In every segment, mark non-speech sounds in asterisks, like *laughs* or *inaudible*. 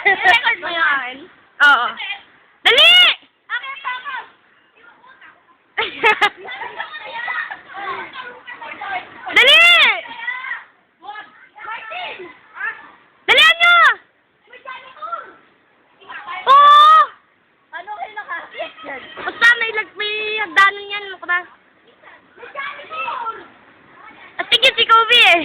yan! Mayain? Oo. Dali! Dali! Dalihan nyo! Oo! Ano kayo nakakit yan? Basta may, lag, may hagdanan yan. Ano ba? At tigil si Kobe eh.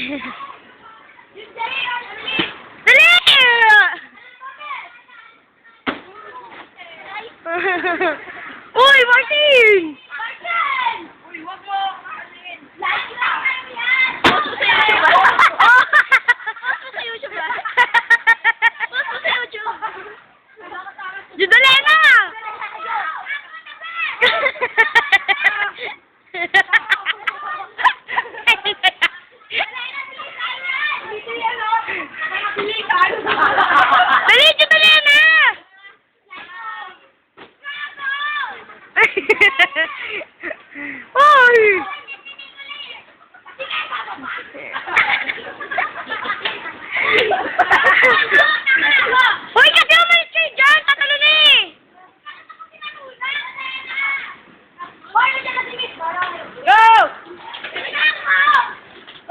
*laughs* Uy, Martin! Uy, wag mo! Lagi lang kayo yan! Post ko sa YouTube. Oh! Post ko sa YouTube. Post ko sa YouTube. Judolena! Dali, Judolena! *laughs* Uy! Uy, kasi umalis kayo dyan! Tatalo na eh! Go!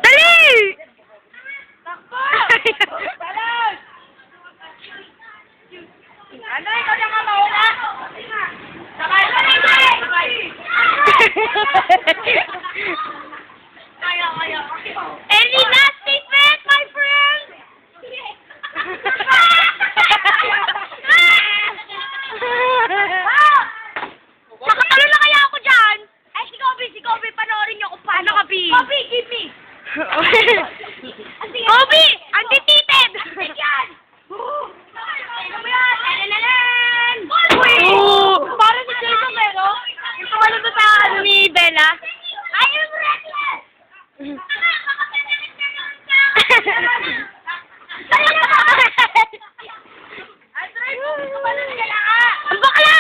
Dali! *laughs* Ano, ikaw na nga Kaya, kaya. Any last statement, my friend? Nakatalo na kaya ako dyan? Ay, si Kobe, si Kobe, panoorin niyo kung paano. Ano? Kobe, give me. Kobe! Undefeated! Yan! Ano ba yan? Lalalalan! Oo. Parang si Jason, pero? Yung tumalon doon sa ano ni Bella. I am reckless! Ang bakla!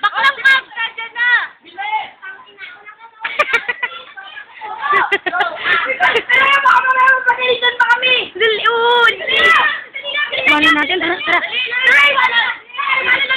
Baklang ka! Dali, oo. Mali natin, tara, tara. Wala